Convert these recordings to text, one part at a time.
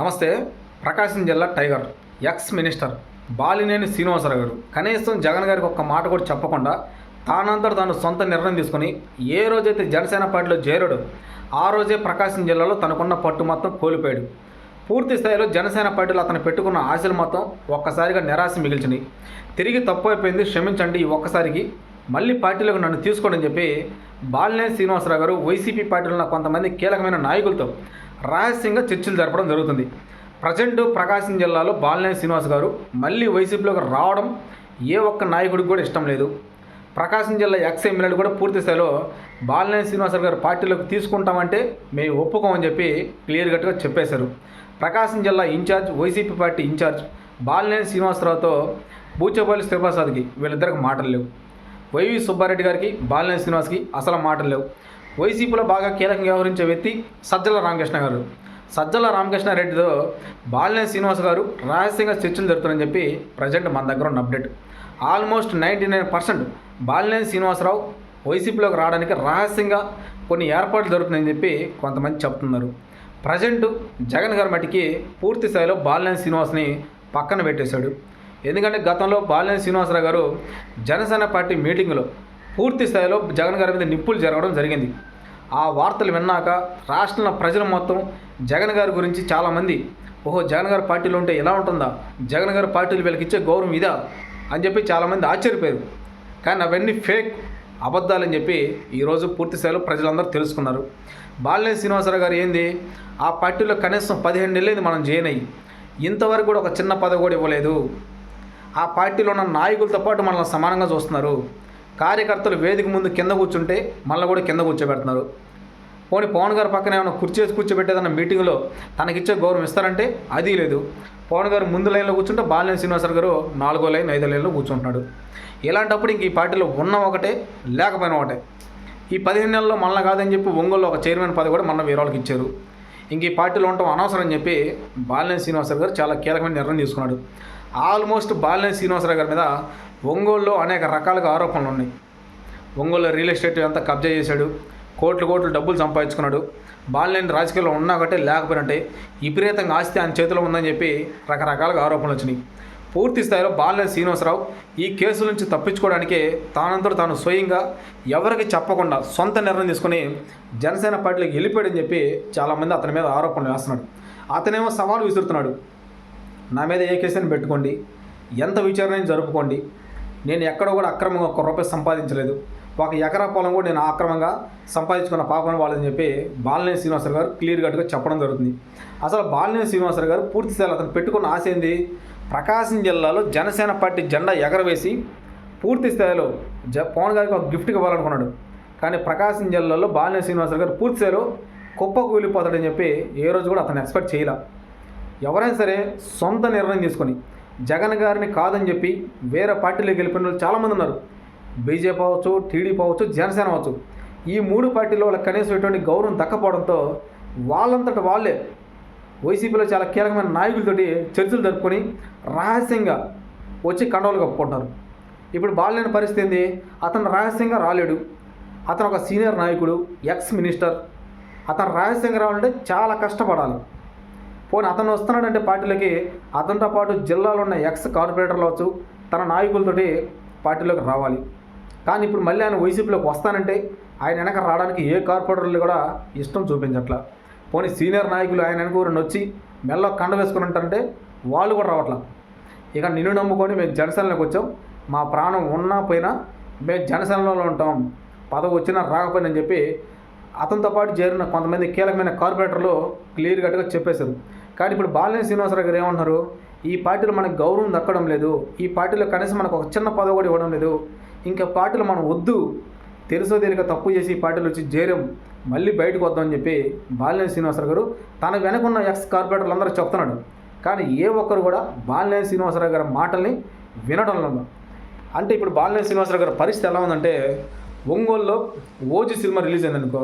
నమస్తే ప్రకాశం జిల్లా tiger ex minister Balineni Srinivasarao గారు. కనీసం జగన్ గారికి ఒక్క మాట కూడా చెప్పకుండా తానంతట తాను సొంత నిర్ణయం తీసుకొని ఏ రోజైతే జనసేన పార్టీలో చేరాడు ఆ రోజే ప్రకాశం జిల్లాలో తనకున్న పట్టు మొత్తం కోల్పోయాడు. పూర్తి స్థాయిలో జనసేన పార్టీలో అతను పెట్టుకున్న ఆశలు మొత్తం ఒక్కసారిగా నిరాశ మిగిల్చినాయి. తిరిగి తప్పు అయిపోయింది క్షమించండి ఈ ఒక్కసారికి. మళ్ళీ పార్టీలోకి నన్ను తీసుకోండి అని చెప్పి బాలినేని శ్రీనివాసరావు గారు వైసీపీ పార్టీలో ఉన్న కొంతమంది కీలకమైన నాయకులతో రహస్యంగా చర్చలు జరపడం జరుగుతుంది. ప్రజెంట్ ప్రకాశం జిల్లాలో బాలినేని శ్రీనివాస్ గారు మళ్ళీ వైసీపీలోకి రావడం ఏ ఒక్క నాయకుడికి కూడా ఇష్టం లేదు. ప్రకాశం జిల్లా ఎక్స్ ఎమ్మెల్యేలు కూడా పూర్తి స్థాయిలో బాలినేని శ్రీనివాసరావు గారు పార్టీలోకి తీసుకుంటామంటే మేము ఒప్పుకోమని చెప్పి క్లియర్ కట్గా చెప్పేశారు. ప్రకాశం జిల్లా in charge YCP party in charge Balineni శ్రీనివాసరావుతో Buchepalli శ్రీప్రసాద్కి వీళ్ళిద్దరికి మాటలు లేవు. వైవి సుబ్బారెడ్డి గారికి బాలినేని శ్రీనివాస్కి అసలు మాటలు లేవు. వైసీపీలో బాగా కీలకంగా వ్యవహరించే వ్యక్తి సజ్జల రామకృష్ణ గారు. సజ్జల రామకృష్ణారెడ్డితో బాలినేని శ్రీనివాస్ గారు రహస్యంగా చర్చలు జరుగుతుందని చెప్పి ప్రజెంట్ మన దగ్గర ఉన్న update. Almost ninety nine percent Balineni Srinivasarao వైసీపీలోకి రావడానికి రహస్యంగా కొన్ని ఏర్పాట్లు జరుగుతున్నాయని చెప్పి కొంతమంది చెప్తున్నారు. ప్రజెంట్ జగన్ గారి మట్టికి పూర్తి స్థాయిలో బాలినేని శ్రీనివాస్ని పక్కన పెట్టేశాడు. ఎందుకంటే గతంలో బాలినేని శ్రీనివాసరావు గారు జనసేన పార్టీ మీటింగ్లో పూర్తి స్థాయిలో జగన్ గారి మీద నిప్పులు జరగడం జరిగింది. ఆ వార్తలు విన్నాక రాష్ట్రంలో ప్రజలు మొత్తం జగన్ గారి గురించి చాలామంది ఓహో జగన్ గారి పార్టీలు ఉంటే ఎలా ఉంటుందా? జగన్ గారి పార్టీలు వీళ్ళకి ఇచ్చే గౌరవం ఇదా? అని చెప్పి చాలామంది ఆశ్చర్యపోయారు. కానీ అవన్నీ ఫేక్ అబద్ధాలని చెప్పి ఈరోజు పూర్తి స్థాయిలో ప్రజలందరూ తెలుసుకున్నారు. బాలినేని శ్రీనివాసరావు గారు ఏంది? ఆ పార్టీలో కనీసం పదిహేను నెలలేదు మనం జాయిన్ అయ్యి ఇంతవరకు కూడా ఒక చిన్న పదవి కూడా ఇవ్వలేదు. ఆ పార్టీలో ఉన్న నాయకులతో పాటు మనల్ని సమానంగా చూస్తున్నారు. కార్యకర్తలు వేదిక ముందు కింద కూర్చుంటే మళ్ళీ కూడా కింద కూర్చోబెడుతున్నారు. పోనీ పవన్ గారు పక్కన ఏమైనా కుర్చీ వేసి కూర్చోబెట్టేదన్న మీటింగ్లో తనకిచ్చే గౌరవం ఇస్తారంటే అది లేదు. పవన్ గారు ముందు లైన్లో కూర్చుంటే బాలినేని శ్రీనివాసరావు గారు నాలుగో లైన్ ఐదో లైన్లో కూర్చుంటున్నాడు. ఇలాంటప్పుడు ఇంక ఈ పార్టీలో ఉన్న ఒకటే లేకపోయినా ఒకటే. ఈ పదిహేను నెలల్లో మళ్ళీ కాదని చెప్పి ఒంగోలు ఒక చైర్మన్ పదవి కూడా మొన్న వేరే ఇచ్చారు. ఇంక ఈ పార్టీలో ఉండటం అనవసరం అని చెప్పి బాలినేని శ్రీనివాసరావు గారు చాలా కీలకమైన నిర్ణయం తీసుకున్నాడు. ఆల్మోస్ట్ బాలినేని శ్రీనివాసరావు గారి మీద ఒంగోలులో అనేక రకాలుగా ఆరోపణలు ఉన్నాయి. ఒంగోలు రియల్ ఎస్టేట్ అంతా కబ్జా చేశాడు. కోట్లు కోట్లు డబ్బులు సంపాదించుకున్నాడు. బాలినేని రాజకీయాల్లో ఉన్నా ఒకటే లేకపోయినట్టే విపరీతంగా ఆస్తి ఆయన చేతిలో ఉందని చెప్పి రకరకాలుగా ఆరోపణలు వచ్చినాయి. పూర్తి స్థాయిలో బాలినేని శ్రీనివాసరావు ఈ కేసు నుంచి తప్పించుకోవడానికే తానంతట తాను స్వయంగా ఎవరికి చెప్పకుండా సొంత నిర్ణయం తీసుకుని జనసేన పార్టీలోకి వెళ్ళిపోయాడని చెప్పి చాలామంది అతని మీద ఆరోపణలు వేస్తున్నాడు. అతనేమో సవాలు విసురుతున్నాడు. నా మీద ఏ కేసుని పెట్టుకోండి. ఎంత విచారణ జరుపుకోండి. నేను ఎక్కడ కూడా అక్రమంగా ఒక్క రూపాయి సంపాదించలేదు. ఒక ఎకరా పొలం కూడా నేను అక్రమంగా సంపాదించుకున్న పాపని వాళ్ళని చెప్పి బాలినేని శ్రీనివాసరావు గారు క్లియర్ కట్గా చెప్పడం జరుగుతుంది. అసలు బాలినేని శ్రీనివాసరావు గారు పూర్తి స్థాయిలో అతను పెట్టుకున్న ఆశ ఏంది? ప్రకాశం జిల్లాలో జనసేన పార్టీ జెండా ఎగరవేసి పూర్తి స్థాయిలో జ పవన్ గారికి ఒక గిఫ్ట్కి ఇవ్వాలనుకున్నాడు. కానీ ప్రకాశం జిల్లాలో బాలినేని శ్రీనివాసరావు గారు పూర్తి స్థాయిలో కుప్పకు కూలిపోతాడని చెప్పి ఏ రోజు కూడా అతను ఎక్స్పెక్ట్ చేయలే. ఎవరైనా సరే సొంత నిర్ణయం తీసుకొని జగన్ గారిని కాదని చెప్పి వేరే పార్టీలోకి వెళ్ళిపోయిన వాళ్ళు చాలామంది ఉన్నారు. బీజేపీ అవ్వచ్చు టీడీపీ అవ్వచ్చు జనసేన అవ్వచ్చు. ఈ మూడు పార్టీలో వాళ్ళకి కనీసం ఎటువంటి గౌరవం దక్కపోవడంతో వాళ్ళంతటి వాళ్ళే వైసీపీలో చాలా కీలకమైన నాయకులతోటి చర్చలు జరుపుకొని రహస్యంగా వచ్చి కండవలు కప్పుకుంటారు ఇప్పుడు బాలేని పరిస్థితి ఏంది? అతను రహస్యంగా రాలేడు. అతను ఒక సీనియర్ నాయకుడు ఎక్స్ మినిస్టర్. అతను రహస్యంగా రావాలంటే చాలా కష్టపడాలి. పోనీ అతను వస్తున్నాడంటే పార్టీలోకి అతనితో పాటు జిల్లాలో ఉన్న ఎక్స్ కార్పొరేటర్లు అవచ్చు తన నాయకులతోటి పార్టీలోకి రావాలి. కానీ ఇప్పుడు మళ్ళీ ఆయన వైసీపీలోకి వస్తానంటే ఆయన వెనక రావడానికి ఏ కార్పొరేటర్లు కూడా ఇష్టం చూపించట్ల. పోనీ సీనియర్ నాయకులు ఆయన వెనక ఊరిని వచ్చి మెల్ల కండ వేసుకుని ఉంటారంటే వాళ్ళు కూడా రావట్లా. ఇక నిన్ను నమ్ముకొని మేము జనసేనలోకి వచ్చాం. మా ప్రాణం ఉన్నా పోయినా మేము జనసేనలో ఉంటాం. పదవి వచ్చినా రాకపోయినా అని చెప్పి అతనితో పాటు చేరిన కొంతమంది కీలకమైన కార్పొరేటర్లు క్లియర్ కట్గా చెప్పేశారు. కానీ ఇప్పుడు బాలినేని శ్రీనివాసరావు గారు ఏమంటున్నారు? ఈ పార్టీలో మనకు గౌరవం దక్కడం లేదు. ఈ పార్టీలో కనీసం మనకు ఒక చిన్న పదవి కూడా ఇవ్వడం లేదు. ఇంకా పార్టీలు మనం వద్దు. తెలుసో తెలియక తప్పు చేసి ఈ పార్టీలో వచ్చి జేరం. మళ్ళీ బయటకు వద్దామని చెప్పి బాలినేని శ్రీనివాసరావు గారు తన వెనకున్న ఎక్స్ కార్పొరేటర్లు అందరూ చెప్తున్నాడు. కానీ ఏ ఒక్కరు కూడా బాలినేని శ్రీనివాసరావు గారి మాటల్ని వినడం లేదు. అంటే ఇప్పుడు బాలినేని శ్రీనివాసరావు గారి పరిస్థితి ఎలా ఉందంటే ఒంగోలులో ఓజీ సినిమా రిలీజ్ అయిందనుకో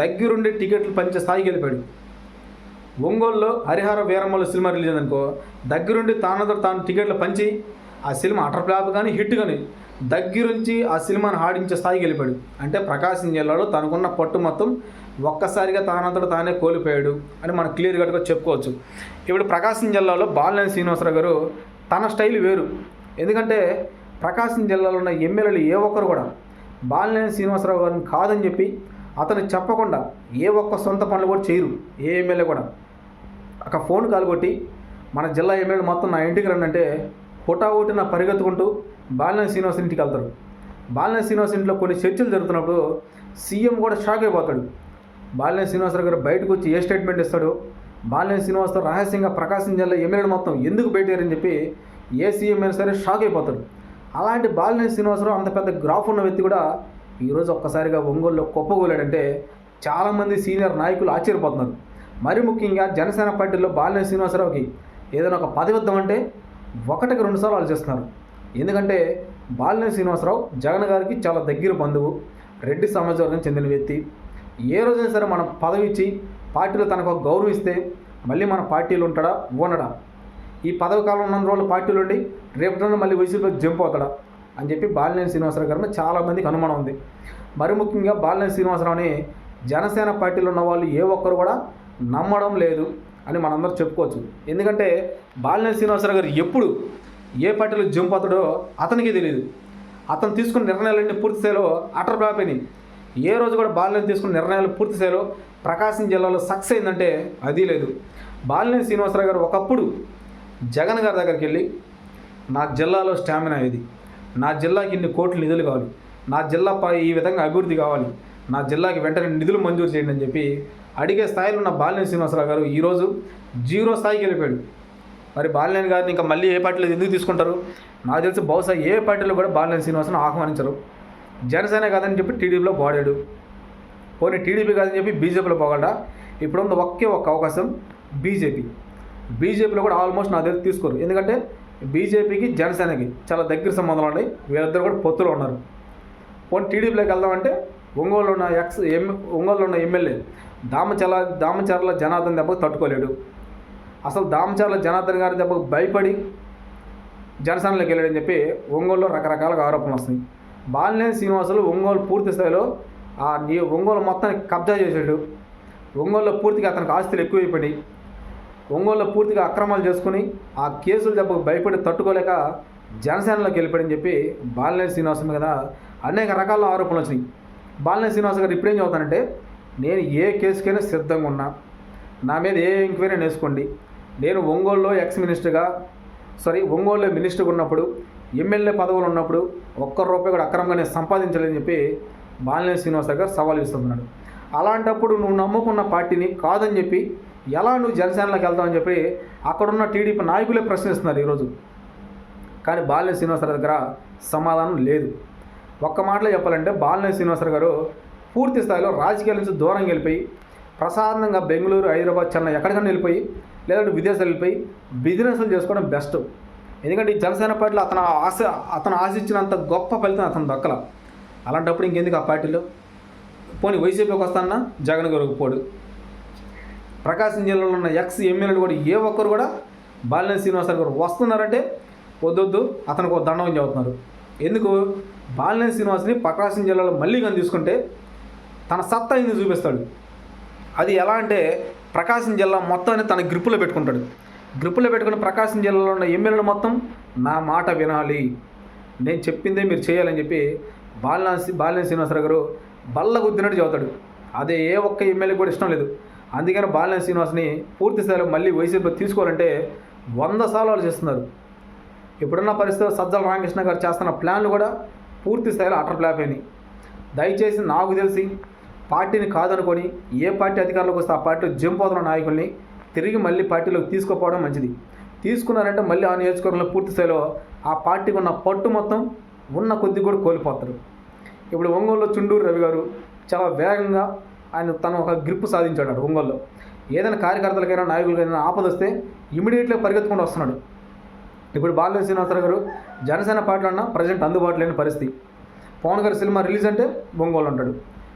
దగ్గరుండి టికెట్లు పంచే స్థాయికి వెళ్ళిపోయాడు. ఒంగోలులో హరిహర వీరమ్మల సినిమా రిలీజ్ అయిందనుకో దగ్గరుండి తానంతా తాను టికెట్లు పంచి ఆ సినిమా అటర్ ఫ్లాప్ కానీ హిట్ కానీ దగ్గరుంచి ఆ సినిమాను ఆడించే స్థాయికి వెళ్ళిపోయాడు. అంటే ప్రకాశం జిల్లాలో తనకున్న పట్టు మొత్తం ఒక్కసారిగా తానంతట తానే కోల్పోయాడు అని మనం క్లియర్ కట్గా చెప్పుకోవచ్చు. ఇప్పుడు ప్రకాశం జిల్లాలో బాలినేని శ్రీనివాసరావు గారు తన స్టైల్ వేరు. ఎందుకంటే ప్రకాశం జిల్లాలో ఉన్న ఎమ్మెల్యేలు ఏ ఒక్కరు కూడా బాలినేని శ్రీనివాసరావు గారిని కాదని చెప్పి అతను చెప్పకుండా ఏ ఒక్క సొంత పనులు కూడా చేయరు. ఏ ఎమ్మెల్యే కూడా. ఒక ఫోన్ కాల్ కొట్టి మన జిల్లా ఎమ్మెల్యే మొత్తం నా ఇంటికి రండి అంటే హుటాహుటిన పరిగెత్తుకుంటూ బాలినేని శ్రీనివాస్ ఇంటికి వెళ్తారు బాలినేని శ్రీనివాస్ ఇంట్లో కొన్ని చర్చలు జరుగుతున్నప్పుడు సీఎం కూడా షాక్ అయిపోతాడు. బాలినేని శ్రీనివాసరావు గారు బయటకు వచ్చి ఏ స్టేట్మెంట్ ఇస్తాడు? బాలినేని శ్రీనివాసరావు రహస్యంగా ప్రకాశం జిల్లా ఎమ్మెల్యే మొత్తం ఎందుకు బయటారని చెప్పి ఏ సీఎం అయినా సరే షాక్ అయిపోతాడు. అలాంటి బాలినేని శ్రీనివాసరావు అంత పెద్ద గ్రాఫ్ ఉన్న వ్యక్తి కూడా ఈరోజు ఒక్కసారిగా ఒంగోలులో కుప్పగోలాడంటే చాలామంది సీనియర్ నాయకులు ఆశ్చర్యపోతున్నారు. మరి ముఖ్యంగా జనసేన పార్టీలో బాలినేని శ్రీనివాసరావుకి ఏదైనా ఒక పదవి అంటే ఒకటికి రెండుసార్లు ఆలోచిస్తున్నారు. ఎందుకంటే బాలినేని శ్రీనివాసరావు జగన్ గారికి చాలా దగ్గర బంధువు రెడ్డి సమాజవర్గం చెందిన వ్యక్తి. ఏ రోజైనా సరే మనం పదవి ఇచ్చి పార్టీలో తనకు ఒక గౌరవం ఇస్తే మళ్ళీ మన పార్టీలో ఉంటాడా ఉండడా? ఈ పదవి కాలం ఉన్న రోజులు పార్టీలో ఉండి రేపటి మళ్ళీ వైసీపీలో జంప్ అవుతాడా? అని చెప్పి బాలినేని శ్రీనివాసరావు గారి మీద చాలామందికి అనుమానం ఉంది. మరి ముఖ్యంగా బాలినేని శ్రీనివాసరావుని జనసేన పార్టీలో ఉన్న వాళ్ళు ఏ ఒక్కరు కూడా నమ్మడం లేదు అని మనందరం చెప్పుకోవచ్చు. ఎందుకంటే బాలినేని శ్రీనివాసరావు గారు ఎప్పుడు ఏ పార్టీలో జంప్ అవుతాడో అతనికి తెలియదు అతను తీసుకున్న నిర్ణయాలన్నీ పూర్తి స్థాయిలో అటర్ ఫ్లాప్ అయినాయి. ఏ రోజు కూడా బాలినేని తీసుకున్న నిర్ణయాలు పూర్తి స్థాయిలో ప్రకాశం జిల్లాలో సక్సెస్ అయిందంటే అది లేదు. బాలినేని శ్రీనివాసరావు గారు ఒకప్పుడు జగన్ గారి దగ్గరికి వెళ్ళి నా జిల్లాలో స్టామినా ఇది. నా జిల్లాకి ఇన్ని కోట్ల నిధులు కావాలి. నా జిల్లా ఈ విధంగా అభివృద్ధి కావాలి. నా జిల్లాకి వెంటనే నిధులు మంజూరు చేయండి అని చెప్పి అడిగే స్థాయిలో ఉన్న బాలినేని శ్రీనివాసరావు గారు ఈరోజు జీరో స్థాయికి వెళ్ళిపోయాడు. మరి బాలినేని గారిని ఇంకా మళ్ళీ ఏ పార్టీలో ఎందుకు తీసుకుంటారు? నాకు తెలిసి బహుశా ఏ పార్టీలో కూడా బాలినేని శ్రీనివాసను ఆహ్వానించరు. జనసేన కాదని చెప్పి టీడీపీలో పోడాడు. పోనీ టీడీపీ కాదని చెప్పి బీజేపీలో పోగలడా? ఇప్పుడు ఉంది ఒకే ఒక్క అవకాశం బీజేపీ. బీజేపీలో కూడా ఆల్మోస్ట్ నా దగ్గర తీసుకోరు. ఎందుకంటే బీజేపీకి జనసేనకి చాలా దగ్గర సంబంధాలు ఉన్నాయి. వీళ్ళిద్దరు కూడా పొత్తులో ఉన్నారు. పోనీ టీడీపీలోకి వెళ్దామంటే ఒంగోలులో ఉన్న ఎక్స్ ఎం ఒంగోలులో ఉన్న ఎమ్మెల్యే దామచల దామచర్ల జనార్దన్ దెబ్బకు తట్టుకోలేడు. అసలు దామచర్ల జనార్దన్ గారి దెబ్బకు భయపడి జనసేనలోకి వెళ్ళాడని చెప్పి ఒంగోలులో రకరకాలుగా ఆరోపణలు వస్తున్నాయి. బాలినేని శ్రీనివాసులు ఒంగోలు పూర్తి స్థాయిలో ఆ నీ ఒంగోలు మొత్తాన్ని కబ్జా చేశాడు ఒంగోలులో పూర్తిగా అతనికి ఆస్తులు ఎక్కువైపోయినాయి. ఒంగోలులో పూర్తిగా అక్రమాలు చేసుకుని ఆ కేసులు దెబ్బకు భయపడి తట్టుకోలేక జనసేనలోకి వెళ్ళిపోయాడని చెప్పి బాలినేని శ్రీనివాసం మీద అనేక రకాల ఆరోపణలు వచ్చినాయి. బాలినేని శ్రీనివాస్ గారు ఇప్పుడేం చదువుతానంటే నేను ఏ కేసుకైనా సిద్ధంగా ఉన్నా. నా మీద ఏ ఎంక్వైరీ వేసుకోండి. నేను ఒంగోలులో ఎక్స్ మినిస్టర్గా సారీ ఒంగోలులో మినిస్టర్గా ఉన్నప్పుడు ఎమ్మెల్యే పదవులు ఉన్నప్పుడు ఒక్క రూపాయి కూడా అక్రమంగా నేను సంపాదించలేదని చెప్పి బాలినేని శ్రీనివాస గారు సవాల్ ఇస్తున్నాడు అలాంటప్పుడు నువ్వు నమ్ముకున్న పార్టీని కాదని చెప్పి ఎలా నువ్వు జనసేనలోకి వెళ్తావని చెప్పి అక్కడున్న టీడీపీ నాయకులే ప్రశ్నిస్తున్నారు ఈరోజు. కానీ బాలినేని శ్రీనివాసరావు దగ్గర సమాధానం లేదు. ఒక్క మాటలో చెప్పాలంటే బాలినేని శ్రీనివాసరావు గారు పూర్తి స్థాయిలో రాజకీయాల నుంచి దూరంగా వెళ్ళిపోయి ప్రశాంతంగా బెంగళూరు హైదరాబాద్ చెన్నై ఎక్కడికైనా వెళ్ళిపోయి లేదంటే విదేశాలు వెళ్ళిపోయి బిజినెస్లు చేసుకోవడం బెస్ట్ ఎందుకంటే ఈ జనసేన పార్టీలో అతను ఆశ అతను ఆశించినంత గొప్ప ఫలితం అతను దక్కల. అలాంటప్పుడు ఇంకెందుకు ఆ పార్టీలో? పోనీ వైసీపీకి వస్తానన్నా జగన్ గారు పోడు. ప్రకాశం జిల్లాలో ఉన్న ఎక్స్ ఎమ్మెల్యేలు కూడా ఏ ఒక్కరు కూడా బాలినేని శ్రీనివాసరావు గారు వస్తున్నారంటే వద్దొద్దు అతనికి ఒక దండం చదువుతున్నారు ఎందుకు? బాలినేని శ్రీనివాస్ని ప్రకాశం జిల్లాలో మళ్ళీ కానీ తీసుకుంటే తన సత్తా ఇది చూపిస్తాడు? అది ఎలా అంటే ప్రకాశం జిల్లా మొత్తాన్ని తన గ్రిప్పులో పెట్టుకుంటాడు. గ్రిప్పులో పెట్టుకుని ప్రకాశం జిల్లాలో ఉన్న ఎమ్మెల్యేలు మొత్తం నా మాట వినాలి. నేను చెప్పిందే మీరు చేయాలని చెప్పి బాలినేని బాలినేని శ్రీనివాసరావు గారు బల్ల గుద్దినట్టు చదువుతాడు అదే ఏ ఒక్క ఎమ్మెల్యే కూడా ఇష్టం లేదు. అందుకని బాలినేని శ్రీనివాస్ని పూర్తి స్థాయిలో మళ్ళీ వైసీపీ తీసుకోవాలంటే వంద సార్లు ఆలోచిస్తున్నారు ఇప్పుడున్న పరిస్థితుల్లో సజ్జల రామకృష్ణ గారు చేస్తున్న ప్లాన్లు కూడా పూర్తి స్థాయిలో అటర్ ఫ్లాప్ అయినాయి. దయచేసి నాకు తెలిసి పార్టీని కాదనుకొని ఏ పార్టీ అధికారంలోకి వస్తే ఆ పార్టీలో జంపోతున్న నాయకుల్ని తిరిగి మళ్ళీ పార్టీలోకి తీసుకుపోవడం మంచిది. తీసుకున్నారంటే మళ్ళీ ఆ నియోజకవర్గంలో పూర్తి స్థాయిలో ఆ పార్టీకి ఉన్న పట్టు మొత్తం ఉన్న కొద్ది కూడా కోల్పోతారు. ఇప్పుడు ఒంగోలులో చుండూరు రవి గారు చాలా వేగంగా ఆయన తను ఒక గ్రిప్ సాధించాడు ఒంగోలులో. ఏదైనా కార్యకర్తలకైనా నాయకులకైనా ఆపదొస్తే ఇమీడియట్గా పరిగెత్తుకుంటూ వస్తున్నాడు. ఇప్పుడు బాలినేని శ్రీనివాసరావు గారు జనసేన పార్టీలో అన్న ప్రజెంట్ అందుబాటులో లేని పరిస్థితి. పవన్ గారి సినిమా రిలీజ్ అంటే ఒంగోలు ఉంటాడు.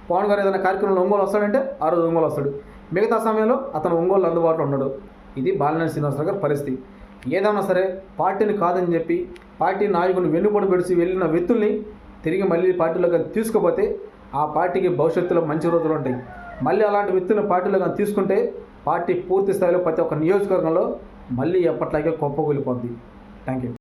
పవన్ గారు ఏదైనా కార్యక్రమంలో ఒంగోలు వస్తాడంటే ఆ రోజు ఒంగోలు వస్తాడు. మిగతా సమయంలో అతను ఒంగోలు అందుబాటులో ఉండడు ఇది బాలినేని శ్రీనివాసరావు గారి పరిస్థితి. ఏదైనా సరే పార్టీని కాదని చెప్పి పార్టీ నాయకుని వెన్నుపొడి పెడిచి వెళ్ళిన వ్యక్తుల్ని తిరిగి మళ్ళీ పార్టీలోకి తీసుకుపోతే ఆ పార్టీకి భవిష్యత్తులో మంచి రోజులు ఉంటాయి. మళ్ళీ అలాంటి వ్యక్తులను పార్టీలోకి తీసుకుంటే పార్టీ పూర్తి స్థాయిలో ప్రతి ఒక్క నియోజకవర్గంలో మళ్ళీ ఎప్పట్లాగే కుప్పకూలిపోద్ది. Thank you